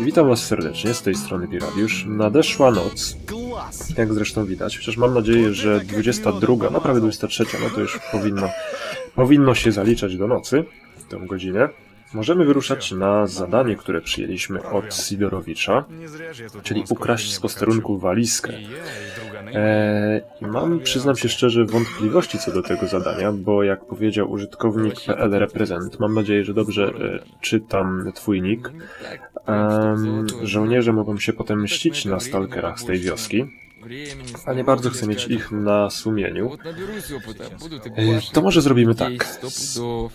Witam Was serdecznie, z tej strony Piradiusz. Nadeszła noc, jak zresztą widać, chociaż mam nadzieję, że 22, no prawie 23, no to już powinno, powinno się zaliczać do nocy, w tę godzinę. Możemy wyruszać na zadanie, które przyjęliśmy od Sidorowicza, czyli ukraść z posterunku walizkę. Eee, mam, przyznam się szczerze, wątpliwości co do tego zadania, bo jak powiedział użytkownik PL Reprezent, mam nadzieję, że dobrze e, czytam twój nick, em, żołnierze mogą się potem mścić na stalkerach z tej wioski, a nie bardzo chcę mieć ich na sumieniu. To może zrobimy tak.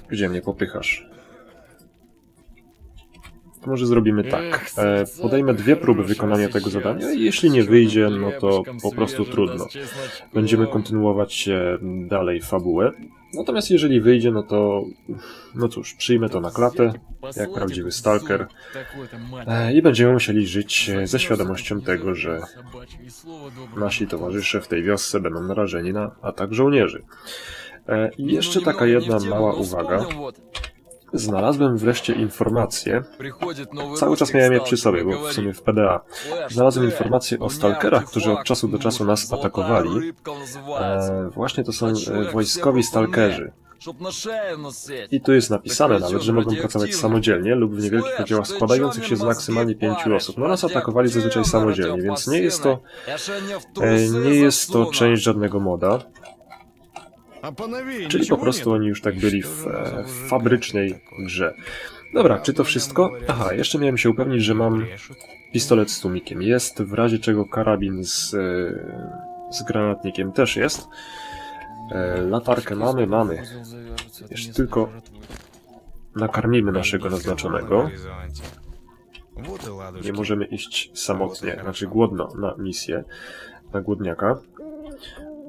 Gdzie mnie popychasz? To może zrobimy tak. E, podejmę dwie próby wykonania tego zadania i jeśli nie wyjdzie, no to po prostu trudno. Będziemy kontynuować e, dalej fabułę. Natomiast jeżeli wyjdzie, no to no cóż, przyjmę to na klatę, jak prawdziwy stalker e, i będziemy musieli żyć e, ze świadomością tego, że nasi towarzysze w tej wiosce będą narażeni na atak żołnierzy. E, I jeszcze taka jedna mała uwaga. Znalazłem wreszcie informację, cały czas miałem je przy sobie, bo w sumie w PDA. Znalazłem informacje o stalkerach, którzy od czasu do czasu nas atakowali. E, właśnie to są e, wojskowi stalkerzy. I tu jest napisane nawet, że mogą pracować samodzielnie lub w niewielkich oddziałach składających się z maksymalnie pięciu osób. No nas atakowali zazwyczaj samodzielnie, więc nie jest to, e, nie jest to część żadnego moda. Czyli po prostu oni już tak byli w, e, w fabrycznej grze. Dobra, czy to wszystko? Aha, jeszcze miałem się upewnić, że mam pistolet z tłumikiem. Jest, w razie czego karabin z, e, z granatnikiem też jest. E, Latarkę mamy, mamy. Jeszcze tylko nakarmimy naszego naznaczonego. Nie możemy iść samotnie, znaczy głodno na misję, na głodniaka.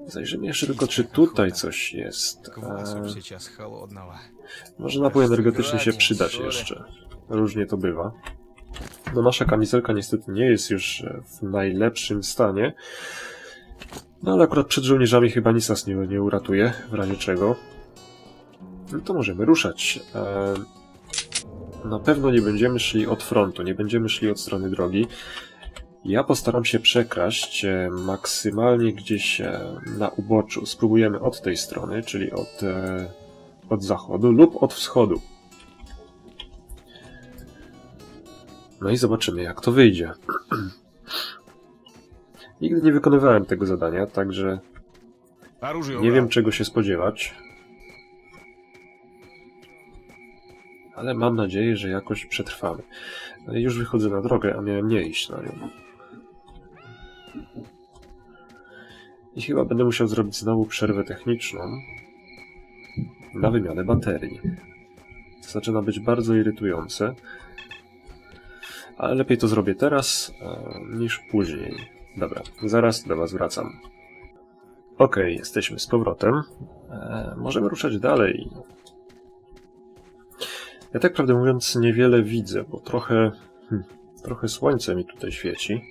Zajrzymy jeszcze tylko, czy tutaj coś jest. E, może napój energetyczny się przydać jeszcze. Różnie to bywa. No nasza kamizelka niestety nie jest już e, w najlepszym stanie. No ale akurat przed żołnierzami chyba nic nas nie, nie uratuje, w razie czego. No to możemy ruszać. E, na pewno nie będziemy szli od frontu, nie będziemy szli od strony drogi. Ja postaram się przekraść e, maksymalnie gdzieś e, na uboczu. Spróbujemy od tej strony, czyli od, e, od zachodu lub od wschodu. No i zobaczymy, jak to wyjdzie. Nigdy nie wykonywałem tego zadania, także nie wiem, czego się spodziewać. Ale mam nadzieję, że jakoś przetrwamy. No już wychodzę na drogę, a miałem nie iść na nią. I chyba będę musiał zrobić znowu przerwę techniczną na wymianę baterii. To zaczyna być bardzo irytujące, ale lepiej to zrobię teraz e, niż później. Dobra, zaraz do Was wracam. Okej, jesteśmy z powrotem. E, możemy ruszać dalej. Ja tak prawdę mówiąc niewiele widzę, bo trochę, hm, trochę słońce mi tutaj świeci.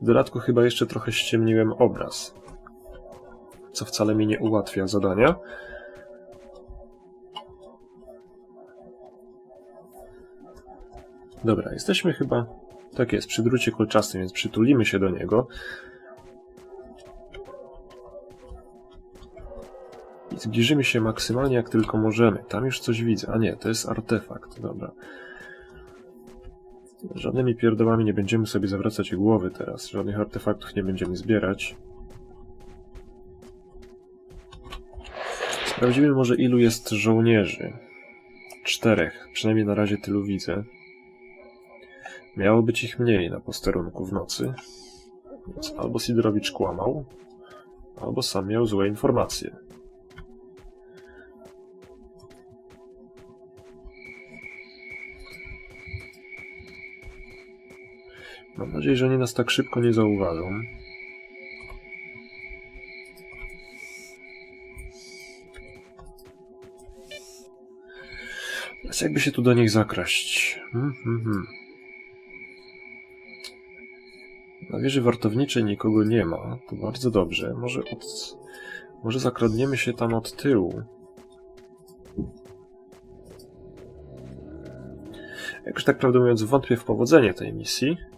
W dodatku chyba jeszcze trochę ściemniłem obraz, co wcale mi nie ułatwia zadania. Dobra, jesteśmy chyba... Tak jest, przy drucie kolczastym, więc przytulimy się do niego. I zbliżymy się maksymalnie jak tylko możemy. Tam już coś widzę. A nie, to jest artefakt. Dobra. Żadnymi pierdołami nie będziemy sobie zawracać głowy teraz. Żadnych artefaktów nie będziemy zbierać. Sprawdzimy może ilu jest żołnierzy. Czterech. Przynajmniej na razie tylu widzę. Miało być ich mniej na posterunku w nocy. Więc albo Sidorowicz kłamał, albo sam miał złe informacje. Mam nadzieję, że oni nas tak szybko nie zauważą. Więc jakby się tu do nich zakraść. Hmm, hmm, hmm. Na wieży wartowniczej nikogo nie ma. To bardzo dobrze. Może od... Może zakradniemy się tam od tyłu. Jakoś tak prawdę mówiąc wątpię w powodzenie tej misji.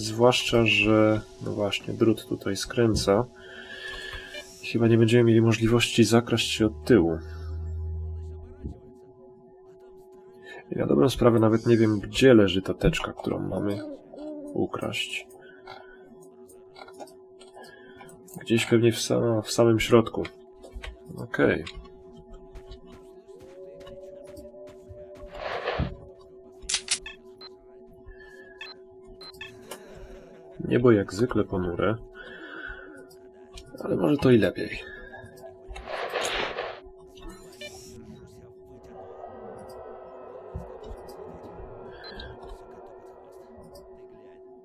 Zwłaszcza, że no właśnie, drut tutaj skręca. Chyba nie będziemy mieli możliwości zakraść się od tyłu. I na dobrą sprawę nawet nie wiem, gdzie leży ta teczka, którą mamy ukraść. Gdzieś pewnie w, w samym środku. Okej. Okay. Niebo jak zwykle ponure. Ale może to i lepiej.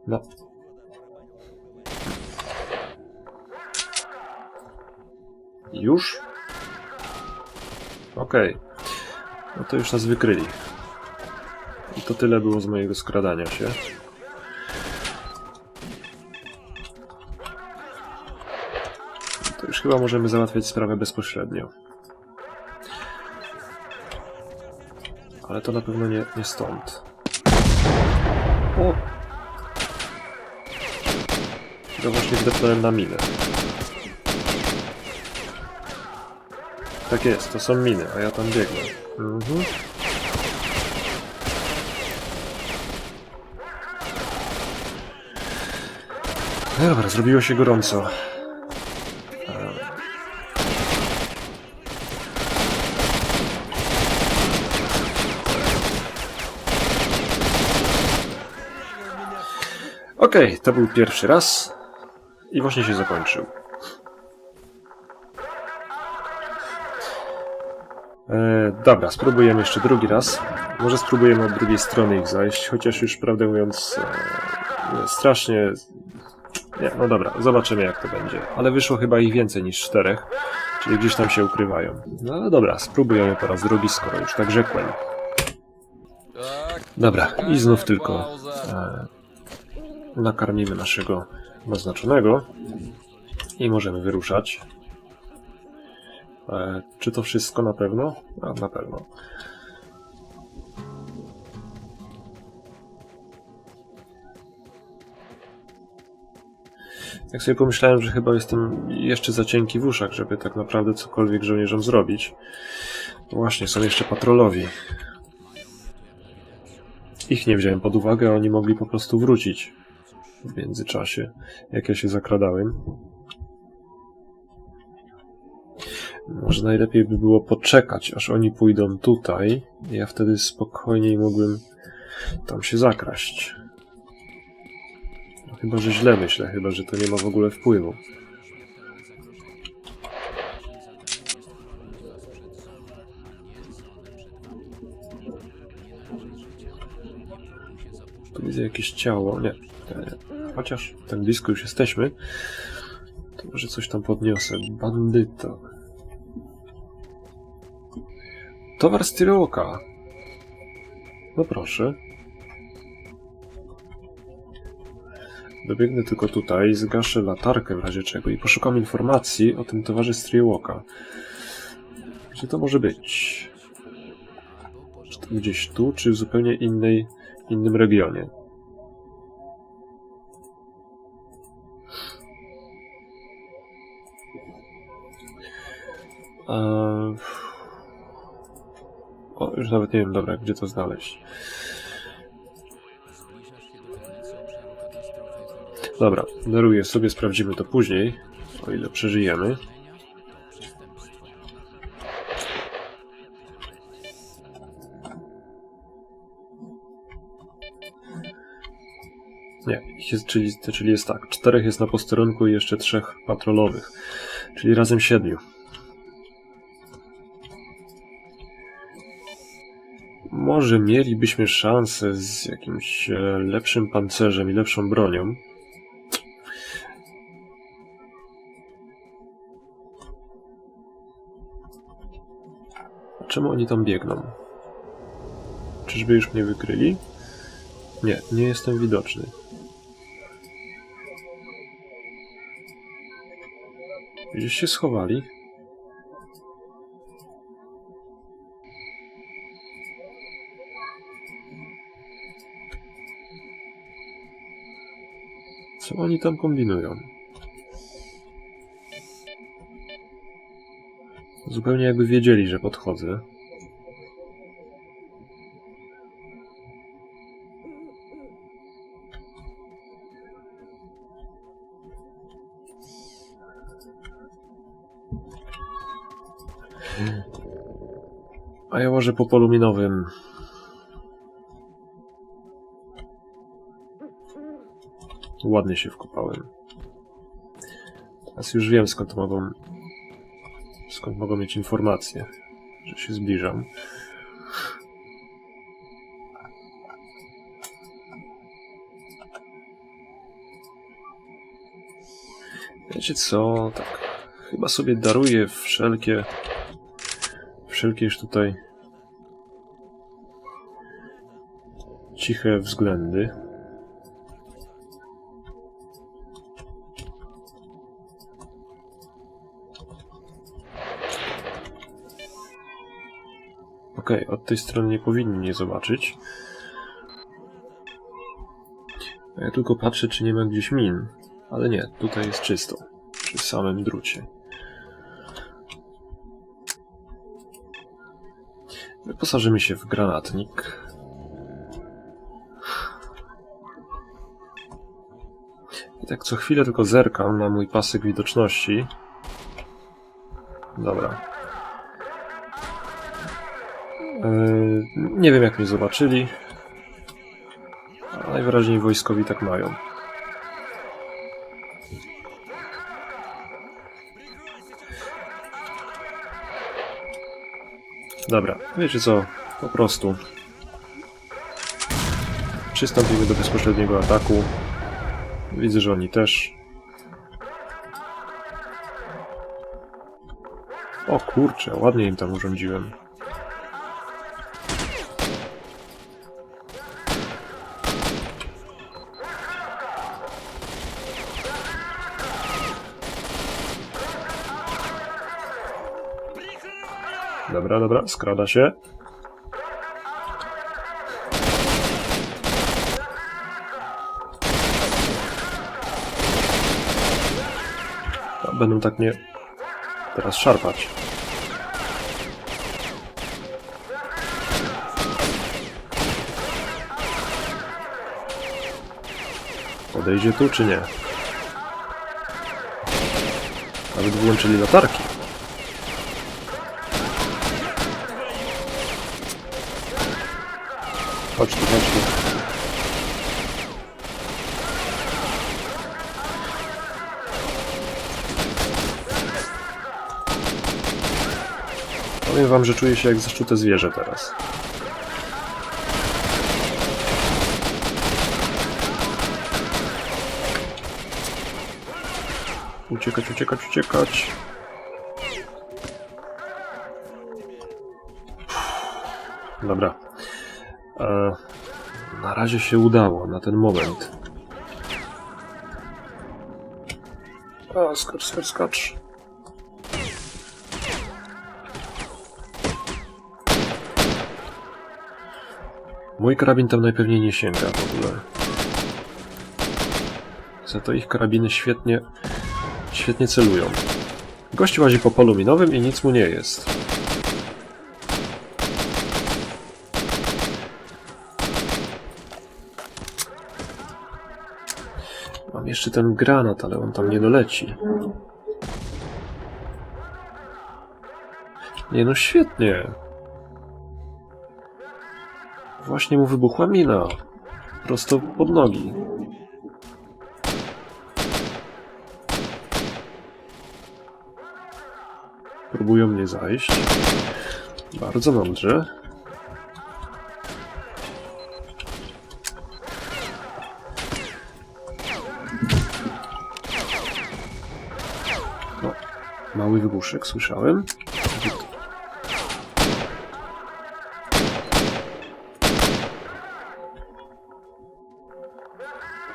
No. Już? Okej. Okay. No to już nas wykryli. I to tyle było z mojego skradania się. Chyba możemy załatwiać sprawę bezpośrednio. Ale to na pewno nie, nie stąd. O! Ja właśnie wdepnąłem na minę. Tak jest, to są miny, a ja tam biegnę. Mhm. No dobra, zrobiło się gorąco. Okej, okay, to był pierwszy raz i właśnie się zakończył. E, dobra, spróbujemy jeszcze drugi raz. Może spróbujemy od drugiej strony ich zajść, chociaż już prawdę mówiąc e, strasznie... Nie, no dobra, zobaczymy jak to będzie. Ale wyszło chyba ich więcej niż czterech, czyli gdzieś tam się ukrywają. No dobra, spróbujemy po raz drugi, skoro już tak rzekłem. Dobra, i znów tylko e, nakarmimy naszego naznaczonego i możemy wyruszać. E, czy to wszystko na pewno? A, na pewno. Jak sobie pomyślałem, że chyba jestem jeszcze za cienki w uszach, żeby tak naprawdę cokolwiek żołnierzom zrobić. Właśnie, są jeszcze patrolowi. Ich nie wziąłem pod uwagę, oni mogli po prostu wrócić w międzyczasie, jak ja się zakradałem. Może najlepiej by było poczekać, aż oni pójdą tutaj. Ja wtedy spokojniej mógłbym tam się zakraść. No, chyba, że źle myślę, chyba, że to nie ma w ogóle wpływu. Tu widzę jakieś ciało. Nie. Chociaż tak blisko już jesteśmy, to może coś tam podniosę. Bandyta. Towar z Tyroka. No proszę. Dobiegnę tylko tutaj, zgaszę latarkę w razie czego i poszukam informacji o tym towarze z Trioka. Gdzie to może być? Czy to gdzieś tu, czy w zupełnie innej, innym regionie? Eee... O, już nawet nie wiem, dobra, gdzie to znaleźć. Dobra, daruję sobie, sprawdzimy to później, o ile przeżyjemy. Nie, jest, czyli, czyli jest tak, czterech jest na posterunku i jeszcze trzech patrolowych, czyli razem siedmiu. Może mielibyśmy szansę z jakimś e, lepszym pancerzem i lepszą bronią. A czemu oni tam biegną? Czyżby już mnie wykryli? Nie, nie jestem widoczny. Gdzieś się schowali? Oni tam kombinują? Zupełnie jakby wiedzieli, że podchodzę. A ja może po polu minowym. Ładnie się wkopałem. Teraz już wiem skąd mogą. skąd mogą mieć informacje, że się zbliżam. Wiecie co? Tak. Chyba sobie daruję wszelkie. wszelkie już tutaj. ciche względy. Okej, od tej strony nie powinni mnie zobaczyć. Ja tylko patrzę, czy nie ma gdzieś min. Ale nie, tutaj jest czysto. Przy samym drucie. Wyposażymy się w granatnik. I tak co chwilę tylko zerkam na mój pasek widoczności. Dobra. Yy, nie wiem jak mnie zobaczyli. A najwyraźniej wojskowi tak mają. Dobra, wiecie co? Po prostu. Przystąpimy do bezpośredniego ataku. Widzę, że oni też. O kurczę, ładnie im tam urządziłem. Dobra, dobra, skrada się. A, Będą tak mnie teraz szarpać. Podejdzie tu czy nie? Nawet włączyli latarki. Chodź tu, chodź tu. Powiem wam, że czuję się jak zaszczute zwierzę teraz. Uciekać, uciekać, uciekać. Dobra. Razie się udało, na ten moment. A, skacz, skacz, skacz. Mój karabin tam najpewniej nie sięga w ogóle. Za to ich karabiny świetnie, świetnie celują. Gość łazi po polu minowym i nic mu nie jest. Mam jeszcze ten granat, ale on tam nie doleci. Nie no, świetnie. Właśnie mu wybuchła mina. Prosto pod nogi. Próbują mnie zajść. Bardzo mądrze. Mały wybuszek, słyszałem.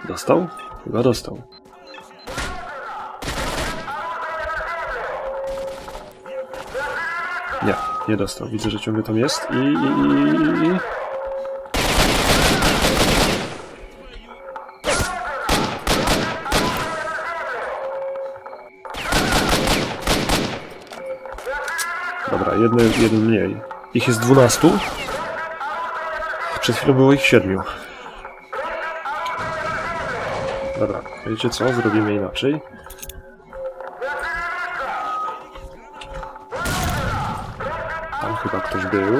Dostał? Chyba dostał. Nie, nie dostał. Widzę, że ciągle tam jest i... Jedny, jeden mniej. Ich jest 12. Przed chwilą było ich 7. Dobra, wiecie co? Zrobimy inaczej. Tam chyba ktoś był.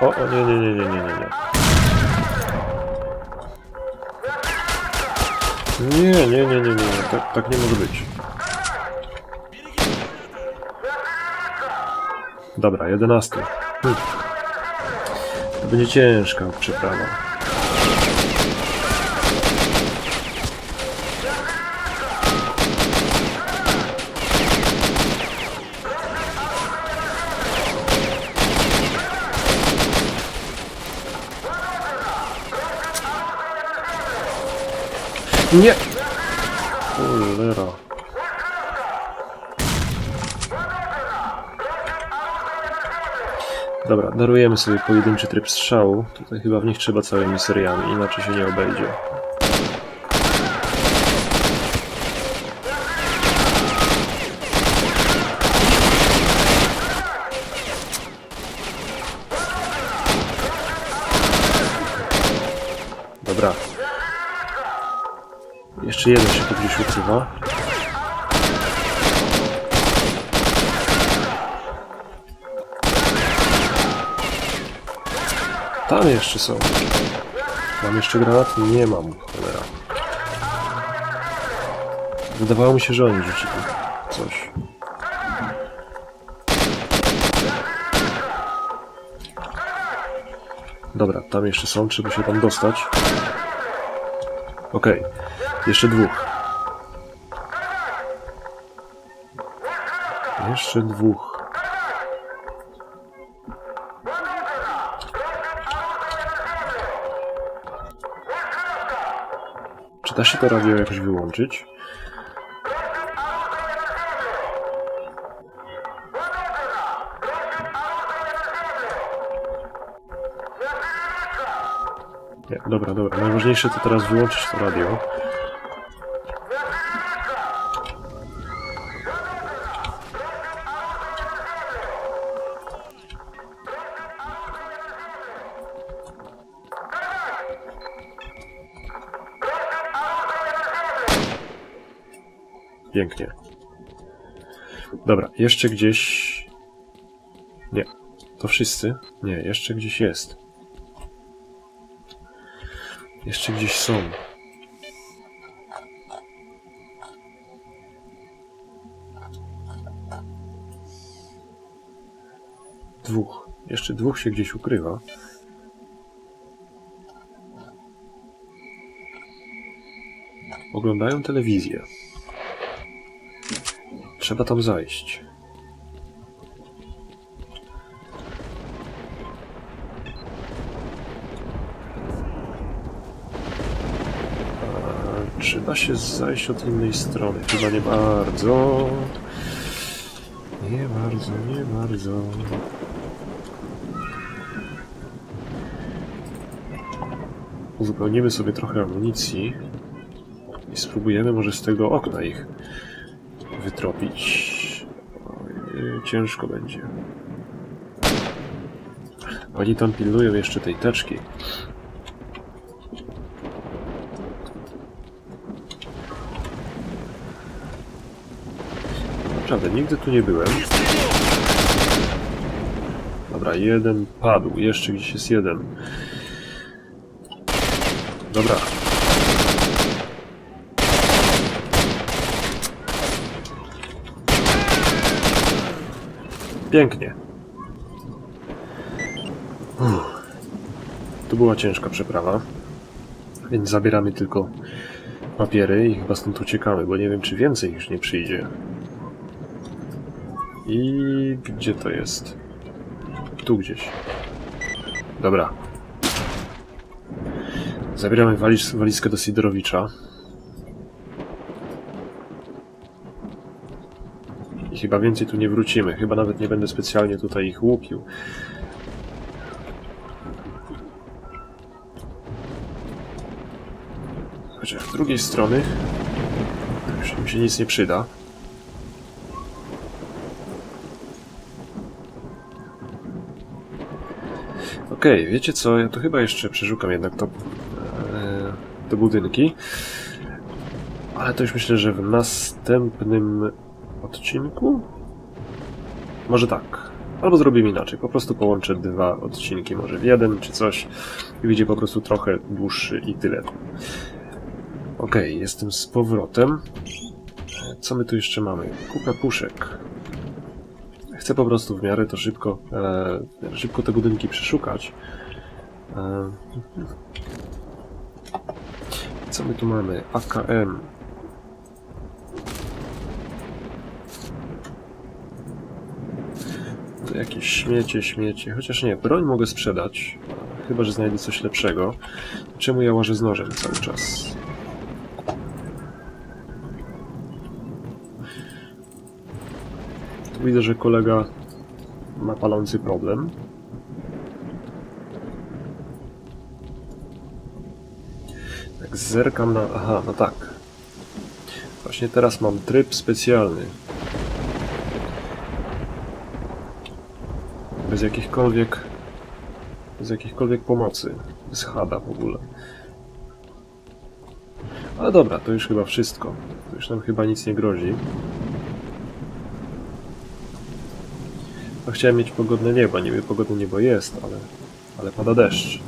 O, o nie, nie, nie, nie, nie, nie, nie. Nie, nie, nie, nie, tak, tak nie może być. Dobra, 11. Hm. To będzie ciężka przeprawa. Nie! Cholera. Dobra, darujemy sobie pojedynczy tryb strzału. Tutaj chyba w nich trzeba całymi seriami, inaczej się nie obejdzie. Dobra. Jeszcze jeden się tu gdzieś. Tam jeszcze są. Mam jeszcze granat? Nie mam, cholera. Wydawało mi się, że oni rzucili coś. Dobra, tam jeszcze są, trzeba się tam dostać. Okej, jeszcze dwóch. Jeszcze dwóch. Czy da się to radio jakoś wyłączyć? Nie, dobra, dobra. Najważniejsze to teraz wyłączyć to radio. Pięknie. Dobra, jeszcze gdzieś... Nie. To wszyscy? Nie, jeszcze gdzieś jest. Jeszcze gdzieś są. Dwóch. Jeszcze dwóch się gdzieś ukrywa. Oglądają telewizję. Trzeba tam zajść. A, Czy da się zajść od innej strony? Chyba nie bardzo. Nie bardzo, nie bardzo. Uzupełnimy sobie trochę amunicji i spróbujemy może z tego okna ich wytropić. Oj, ciężko będzie. Oni tam pilnują jeszcze tej teczki. Naprawdę, nigdy tu nie byłem. Dobra, jeden padł. Jeszcze gdzieś jest jeden. Dobra. Pięknie. To była ciężka przeprawa. Więc zabieramy tylko papiery i chyba stąd uciekamy, bo nie wiem, czy więcej już nie przyjdzie. I gdzie to jest? Tu gdzieś. Dobra. Zabieramy waliz, walizkę do Sidorowicza. Chyba więcej tu nie wrócimy. Chyba nawet nie będę specjalnie tutaj ich łupił. Chociaż z drugiej strony już im się nic nie przyda. Okej, wiecie co, ja to chyba jeszcze przeszukam jednak to, e, te budynki. Ale to już myślę, że w następnym odcinku? Może tak. Albo zrobimy inaczej. Po prostu połączę dwa odcinki, może w jeden czy coś. I wyjdzie po prostu trochę dłuższy i tyle. Okej, jestem z powrotem. Co my tu jeszcze mamy? Kupę puszek. Chcę po prostu w miarę to szybko, e, szybko te budynki przeszukać. E, co my tu mamy? AKM. Jakieś śmiecie, śmiecie. Chociaż nie, broń mogę sprzedać. Chyba, że znajdę coś lepszego. Czemu ja łażę z nożem cały czas? Tu widzę, że kolega ma palący problem. Tak zerkam na... Aha, no tak. Właśnie teraz mam tryb specjalny. Bez jakichkolwiek... Bez jakichkolwiek pomocy. Bez hada w ogóle. Ale dobra, to już chyba wszystko. To już nam chyba nic nie grozi. No, chciałem mieć pogodne niebo. Niby pogodne niebo jest, ale, ale pada deszcz.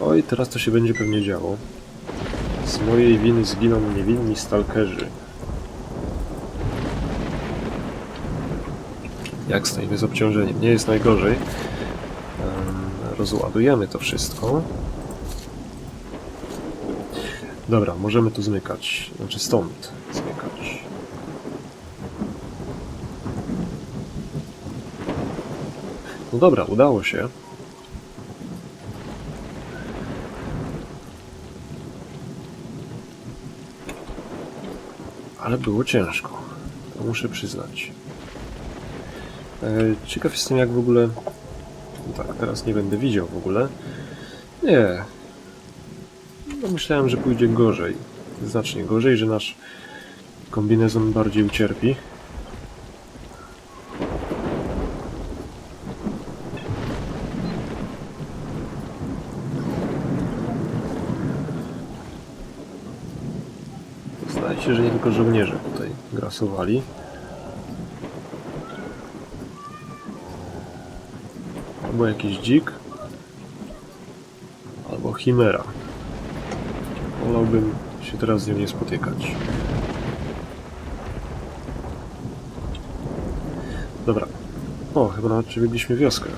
Oj, teraz to się będzie pewnie działo. Z mojej winy zginą niewinni stalkerzy. Jak stoimy z obciążeniem? Nie jest najgorzej. Em, Rozładujemy to wszystko. Dobra, możemy tu zmykać. Znaczy stąd zmykać. No dobra, udało się. Ale było ciężko. To muszę przyznać. E, Ciekaw jestem jak w ogóle... No tak, teraz nie będę widział w ogóle. Nie, no myślałem, że pójdzie gorzej. Znacznie gorzej, że nasz kombinezon bardziej ucierpi. Zdaje się, że nie tylko żołnierze tutaj grasowali. Albo jakiś dzik, albo chimera. Wolałbym się teraz z nią nie spotykać. Dobra. O, chyba nawet przebiegliśmy wioskę.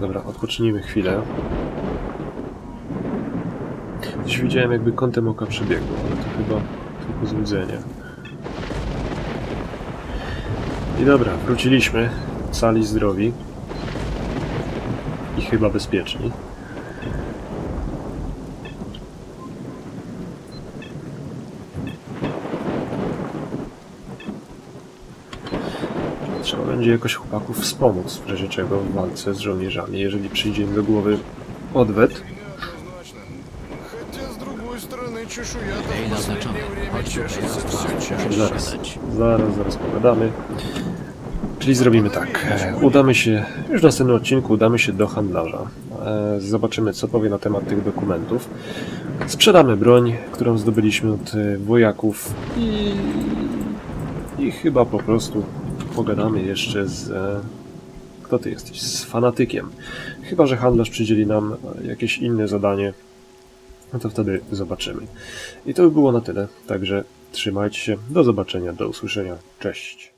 Dobra, odpocznijmy chwilę. Widziałem jakby kątem oka przebiegło, ale to chyba tylko złudzenie. I dobra, wróciliśmy. Cali zdrowi. I chyba bezpieczni. Trzeba będzie jakoś chłopaków wspomóc, w razie czego w walce z żołnierzami, jeżeli przyjdzie im do głowy odwet. Ej, naznaczone. Chodź tutaj, Zaraz, zaraz, zaraz pogadamy. Czyli zrobimy tak. E, udamy się, już w następnym odcinku udamy się do handlarza. E, zobaczymy, co powie na temat tych dokumentów. Sprzedamy broń, którą zdobyliśmy od e, wojaków i, i chyba po prostu pogadamy jeszcze z... Kto ty jesteś? Z fanatykiem. Chyba, że handlarz przydzieli nam jakieś inne zadanie, no to wtedy zobaczymy. I to by było na tyle. Także trzymajcie się. Do zobaczenia, do usłyszenia. Cześć.